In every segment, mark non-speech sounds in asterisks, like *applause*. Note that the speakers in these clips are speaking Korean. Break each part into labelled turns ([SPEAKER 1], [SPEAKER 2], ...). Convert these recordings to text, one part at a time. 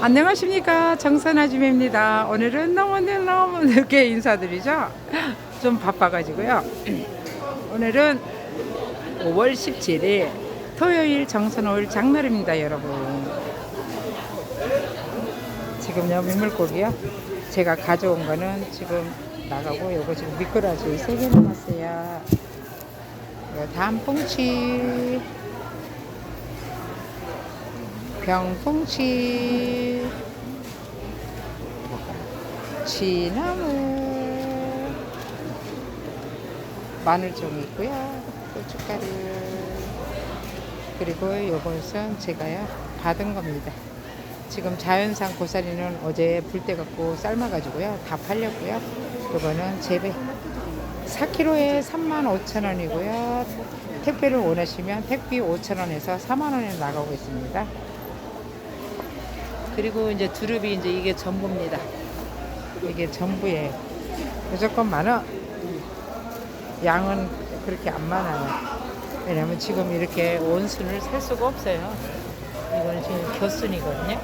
[SPEAKER 1] 안녕하십니까 정선아줌입니다. 오늘은 너무 너무 늦게 인사드리죠. 좀 바빠가지고요. 오늘은 5월 17일 토요일 정선호일 장날입니다, 여러분. 지금요 민물고기요. 제가 가져온 거는 지금 나가고 요거 지금 미꾸라지 3개 남았어요. 이거 단풍치 병풍치 취나무. 마늘종이 있고요. 고춧가루 그리고 요것은 제가요 받은 겁니다. 지금 자연산 고사리는 어제 불때 갖고 삶아가지고요 다 팔렸고요. 요거는 재배. 4kg에 35,000원이고요. 택배를 원하시면 택비 5,000원에서 4만원에 나가고 있습니다 그리고 이제 두릅이 이제 이게 전부입니다. 이게 전부예요. 무조건 많아. 양은 그렇게 안 많아요. 왜냐면 지금 이렇게 온순을 살 수가 없어요. 이거는 지금 겨순이거든요.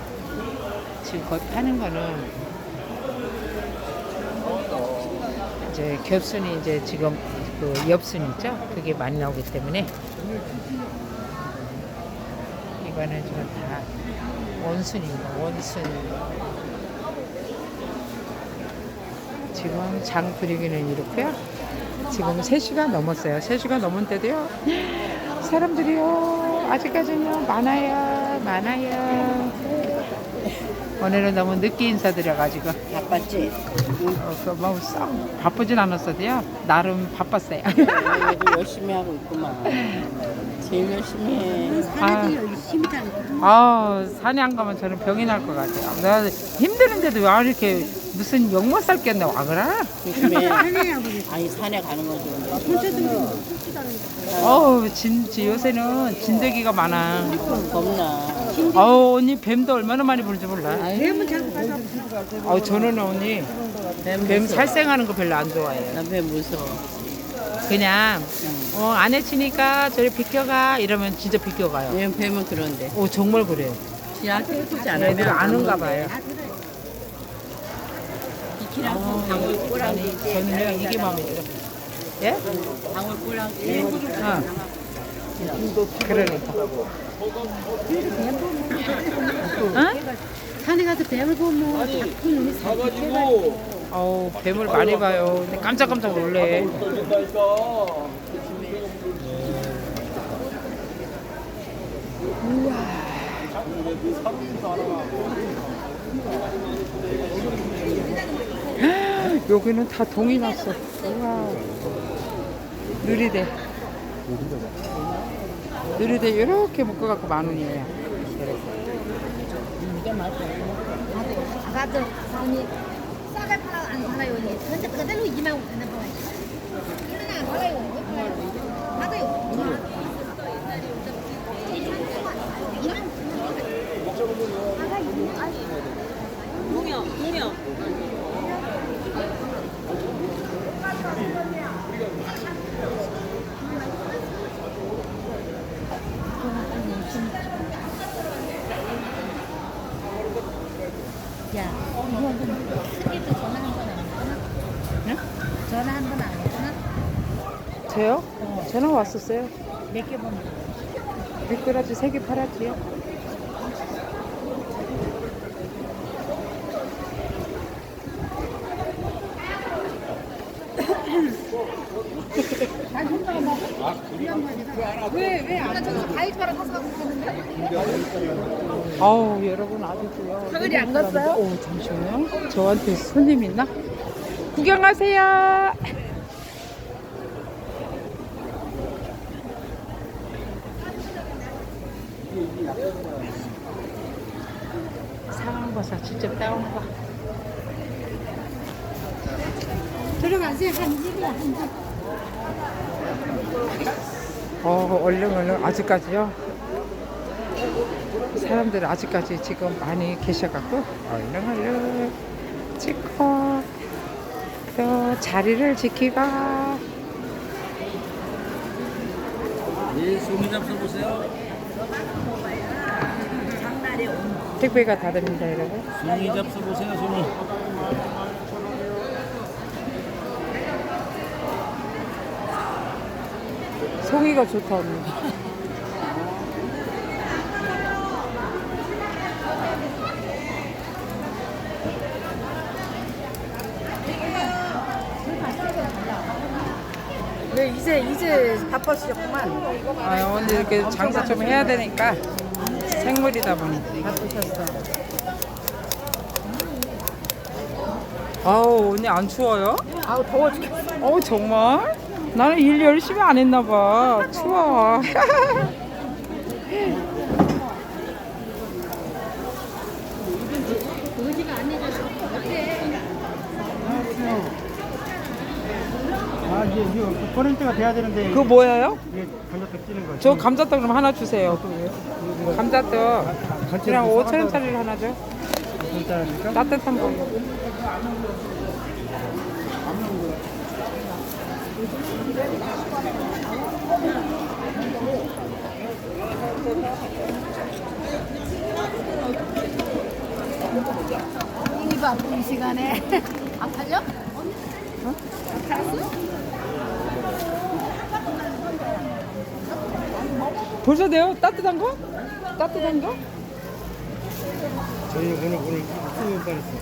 [SPEAKER 1] 지금 거의 파는 거는 이제 겹순이 이제 지금 그 엽순 있죠? 그게 많이 나오기 때문에 지금 다 원순입니다. 원순. 지금 장 분위기는 이렇고요. 지금 3시가 넘었어요. 3시가 넘은데도요. *gasps* 사람들이요. 아직까지는요. 많아요. 많아요. 오늘은 너무 늦게 인사드려가지고.
[SPEAKER 2] 바빴지?
[SPEAKER 1] 어, 그, 뭐, 썩 바쁘진 않았어도요. 나름 바빴어요.
[SPEAKER 2] 그래도 열심히 하고 있구만. 제일 열심히 해.
[SPEAKER 1] 아,
[SPEAKER 3] 열심히.
[SPEAKER 1] 아, 산에 안 가면 저는 병이 날 것 같아요. 내가 힘드는데도 왜 이렇게 무슨 욕못 살겠네. 와, 그래?
[SPEAKER 2] 요즘에
[SPEAKER 3] 산에 아버지.
[SPEAKER 2] 아니 산에 가는 거 좋은데.
[SPEAKER 3] 혼자도 춥지도 않은데.
[SPEAKER 1] 어우, 진, 지- 요새는 진드기가 많아.
[SPEAKER 2] 겁나.
[SPEAKER 1] 어우, 언니 뱀도 얼마나 많이 부는지 몰라.
[SPEAKER 3] 뱀은 자꾸 가서
[SPEAKER 1] 어우, 저는 언니 뱀 살생하는 거 별로 안 좋아해요.
[SPEAKER 2] 남편 무서워.
[SPEAKER 1] 그냥, 어, 안 해치니까 저리 비켜가. 이러면 진짜 비켜가요.
[SPEAKER 2] 얘 뱀은 그런데.
[SPEAKER 1] 오, 정말 그래요.
[SPEAKER 2] 지한테 해보지 않으면
[SPEAKER 1] 애들 아는가 봐요.
[SPEAKER 2] 비키라고 방울 꼬랑지.
[SPEAKER 1] 저는요, 이게 마음에 들어. 예?
[SPEAKER 2] 방울 꼬랑지.
[SPEAKER 1] 어. 그러니까. 어?
[SPEAKER 3] 산에 가서 뱀을 보면 나쁜 놈이 사가지고.
[SPEAKER 1] 어우, 뱀을 많이 봐요. 근데 깜짝깜짝 놀래. 우와. *gasps* 여기는 다 동이 났어. 우와. 누리대. 누리대 이렇게 묶어갖고 만 원이에요.
[SPEAKER 3] 아가들 산이 싸게 팔아 안 팔아요. 근데 그대로 2만 5천 원 팔아요. 이거는 안 팔아요. 왜 팔아요? 받아요. 2만 5천 원. 야, 이거 크게도 전화 한 한.
[SPEAKER 1] 저요? 왔었어요.
[SPEAKER 3] 몇 개 보면.
[SPEAKER 1] 미꾸라지 세개 팔았지요.
[SPEAKER 3] 과일 사서 갔는데?
[SPEAKER 1] 아우 여러분 아직도요.
[SPEAKER 3] 사거리 안 갔어요?
[SPEAKER 1] 오 잠시만요. 저한테 손님 있나? 구경하세요. *laughs* 상황버섯 직접 따온 거.
[SPEAKER 3] 들어가세요 한 집이야 한 집.
[SPEAKER 1] 어 얼른 얼른 아직까지요. 사람들 아직까지 지금 많이 계셔갖고 얼른 얼른 찍고 또 자리를 지키가
[SPEAKER 4] 예, 소문
[SPEAKER 2] 온
[SPEAKER 1] 택배가 다 됩니다, 여러분.
[SPEAKER 4] 송이 잡숴보세요, 송이.
[SPEAKER 1] 송이가 좋다, 언니.
[SPEAKER 2] 네, 이제 이제 바빠지셨구만.
[SPEAKER 1] 아, 언니 이렇게 장사 좀 해야 되니까 생물이다 보니.
[SPEAKER 2] 바쁘셨어.
[SPEAKER 1] 아우, 언니 안 추워요?
[SPEAKER 2] 아우 더워 죽겠어.
[SPEAKER 1] 어, 정말? 나는 일 열심히 안 했나 봐. 추워.
[SPEAKER 4] 아, 이제 이거 퍼센트가 돼야 되는데
[SPEAKER 1] 그거 뭐예요?
[SPEAKER 4] 이게 감자떡 찌는 거.
[SPEAKER 1] 저 감자떡 그럼 하나 주세요. 감자떡. 그냥 5천 원짜리를 하나 줘. 따뜻한 거.
[SPEAKER 3] 이 바쁜 시간에 안 팔려?
[SPEAKER 1] 벌써 돼요? 따뜻한 거? 따뜻한 거?
[SPEAKER 4] 저희 오늘 오늘 수요일 날 했어요.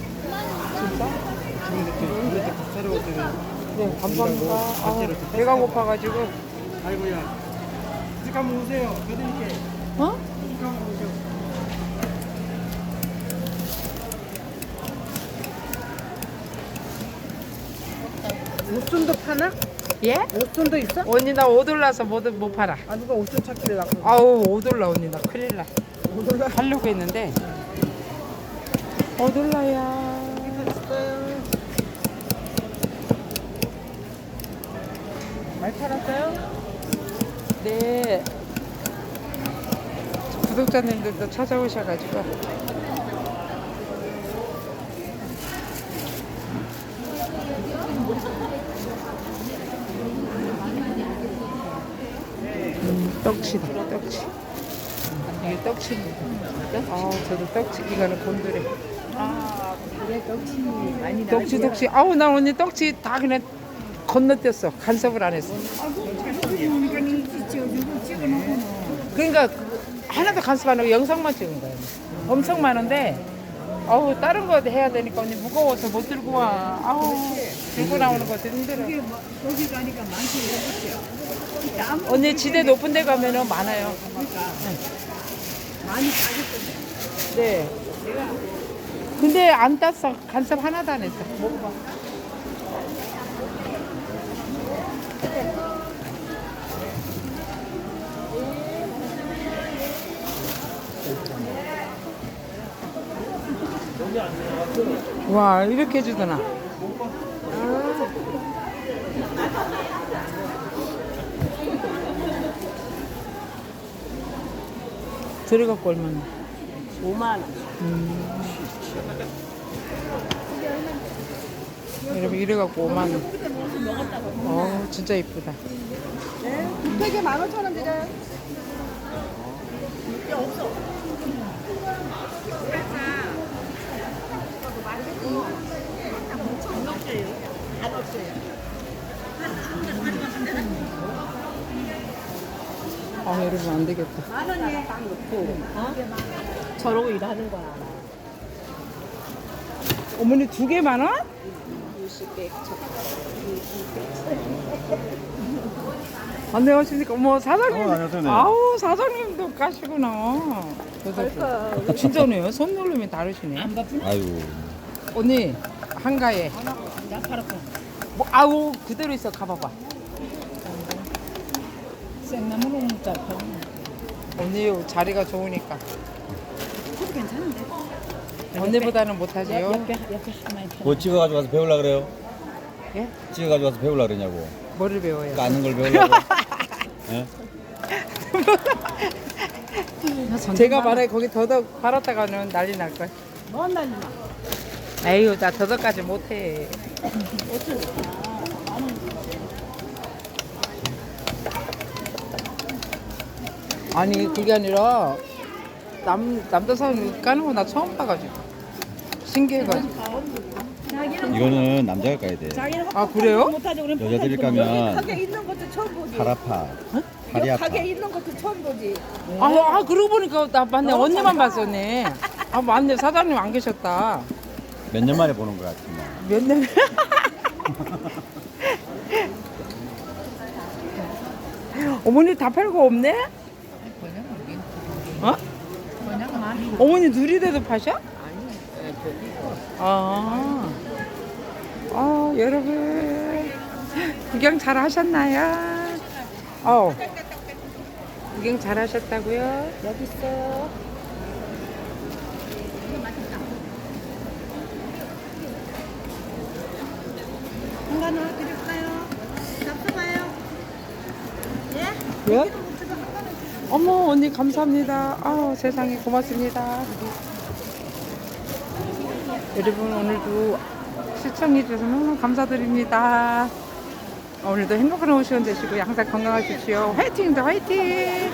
[SPEAKER 4] 진짜? 우리 밥 사러 올 때는
[SPEAKER 1] 네, 감사합니다. 아, 배가 고파가지고.
[SPEAKER 4] 아이고야. 한번 오세요. 드릴게.
[SPEAKER 1] 어?
[SPEAKER 4] 한번 오세요.
[SPEAKER 2] 옷순도 파나?
[SPEAKER 1] 예?
[SPEAKER 2] 옷순도 있어?
[SPEAKER 1] 언니 나 오돌라서 못, 못 팔아.
[SPEAKER 2] 아 누가 옷순 찾길래.
[SPEAKER 1] 아우 오돌라 언니 나 큰일 나. 하려고 했는데. 오돌라야.
[SPEAKER 2] 많이 팔았어요?
[SPEAKER 1] 네. 구독자님들도 찾아오셔가지고. 음, 떡치다, 떡치. 이게 떡치입니다. 아, 저도 떡치, 이거는 곤드레.
[SPEAKER 2] 아 그래 떡치 많이 나.
[SPEAKER 1] 떡치, 떡치. 아우, 나 언니 떡치 다 그냥 건너뛰었어. 간섭을 안 했어. 그러니까 하나도 간섭 안 하고 영상만 찍은 거예요. 엄청 많은데 아우 다른 거 해야 되니까 언니 무거워서 못 들고 와. 아우 들고 나오는 것도 힘들어. 언니 지대 높은 데 가면은 많아요.
[SPEAKER 2] 많이 빠졌던데.
[SPEAKER 1] 네. 근데 안 땄어. 간섭 하나도 안 했어. 먹어봐. 와 이렇게 해주더나. 들어갖고 얼마나?
[SPEAKER 2] 5만 원.
[SPEAKER 1] 여러분 이래갖고 5만 원. 어 진짜 이쁘다.
[SPEAKER 2] 네? 두팩에 15,000원 드려요.
[SPEAKER 1] 아 여러분 안 되겠다.
[SPEAKER 2] 저러고 일하는 거야.
[SPEAKER 1] 어머니 두 개 만 원? 안녕하십니까. 어머 사장님.
[SPEAKER 4] 어, 안녕하세요. 네.
[SPEAKER 1] 아우 사장님도 가시구나. 그래서 진짜네요. 손놀림이 다르시네.
[SPEAKER 4] 아이고.
[SPEAKER 1] 언니 한가해. 뭐 아우 그대로 있어 가봐봐.
[SPEAKER 2] 생나무는 진짜
[SPEAKER 1] 언니 자리가 좋으니까.
[SPEAKER 3] 그것도 괜찮은데.
[SPEAKER 1] 언니보다는 못하지요.
[SPEAKER 2] 옆에 옆에 하나에
[SPEAKER 4] 뭐 찍어가지고 가서 배우려 그래요?
[SPEAKER 1] 예?
[SPEAKER 4] 찍어가지고 가서 배우려 그러냐고.
[SPEAKER 1] 뭐를 배워요?
[SPEAKER 4] 까는 걸 배우려고. *laughs* 예?
[SPEAKER 1] 제가 만약에 거기 더덕 팔았다가는 난리 날 거야.
[SPEAKER 2] 뭔 날이나.
[SPEAKER 1] 에휴 나 더덕까지 못해. 아니 그게 아니라 남 남도산 까는 거 나 처음 봐가지고 신기해가지고.
[SPEAKER 5] 이거는 남자가 까야 돼.
[SPEAKER 1] 아 그래요?
[SPEAKER 5] 여자들이 까면
[SPEAKER 6] 가게 있는 것도 처음 보지.
[SPEAKER 5] 팔 아파. 팔이 아파.
[SPEAKER 6] 가게 있는 것도 처음 보지.
[SPEAKER 1] 아, 아 그러고 보니까 나 맞네 언니만 봤었네. 아 맞네 사장님 안 계셨다.
[SPEAKER 5] 몇 년 만에 보는 것 같지만.
[SPEAKER 1] 몇 년? *laughs* 어머니 다 팔고 없네? 어? 어머니 누리대도 파셔? 아, 아 여러분 구경 잘 하셨나요? 어, 구경 잘 하셨다고요? 여기 있어요.
[SPEAKER 3] 한가 넣어 드릴까요? 잡숴봐요. 예?
[SPEAKER 1] 왜? 어머 언니 감사합니다. 아 세상에 고맙습니다. 여러분 오늘도 시청해 주셔서 너무 감사드립니다. 오늘도 행복한 오후 시간 되시고 항상 건강하십시오. 화이팅입니다 화이팅.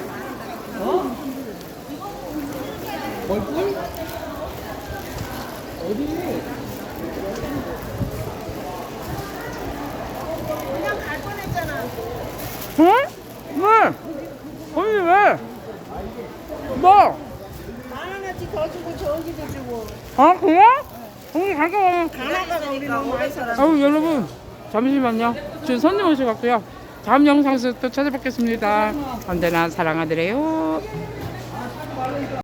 [SPEAKER 3] 그냥 갈 뻔했잖아.
[SPEAKER 1] 응? 왜? 언니 왜? 뭐?
[SPEAKER 6] 만 원어치 더 주고 저기도 주고.
[SPEAKER 1] 아 그래? 언니 잠깐만.
[SPEAKER 6] 하나가 우리 너무 많이 살아.
[SPEAKER 1] 아우 여러분 잠시만요. 지금 손님 오셔갖고요. 다음 영상에서 또 찾아뵙겠습니다. 언제나 사랑하드래요.